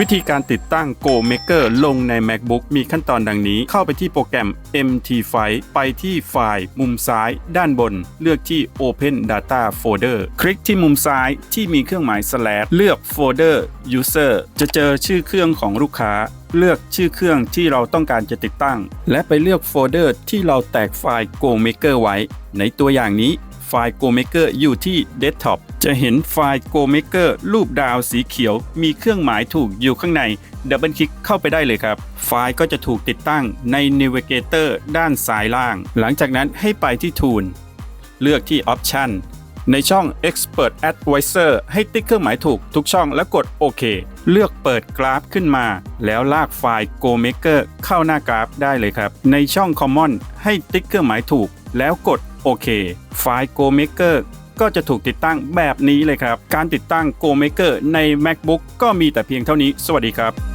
วิธีการติดตั้ง Go Maker ลงใน MacBook มีขั้นตอนดังนี้ เข้าไปที่โปรแกรม MT File ไปที่ไฟล์มุมซ้าย ด้านบน เลือกที่ Open Data Folder คลิกที่มุมซ้ายที่มีเครื่องหมาย slash เลือก Folder User จะเจอชื่อเครื่องของลูกค้า เลือกชื่อเครื่องที่เราต้องการจะติดตั้ง และไปเลือกโฟลเดอร์ที่เราแตกไฟล์ Go Maker ไว้ ในตัวอย่างนี้ ฟล์ Go Maker อยู่ที่ Desktop จะเห็นไฟล์ Go Maker รูปดาวสีเขียว มีเครื่องหมายถูกอยู่ข้างในดับเบิลคลิกเข้าไปได้เลยครับ ไฟล์ก็จะถูกติดตั้งใน Navigator ด้านซ้ายล่าง หลังจากนั้นให้ไปที่ Tool เลือกที่ Option ในช่อง Expert Advisor ให้ติ๊กเครื่องหมายถูกทุกช่องแล้วกดโอเค เลือกเปิดกราฟขึ้นมา แล้วลากไฟล์ Go Maker เข้าหน้ากราฟได้เลยครับ ในช่อง Common ให้ติ๊กเครื่องหมายถูก แล้วกดโอเค ไฟล์ Go Maker ก็จะถูกติดตั้งแบบนี้เลยครับ การติดตั้ง Go Maker ใน MacBook ก็มีแต่เพียงเท่านี้ สวัสดีครับ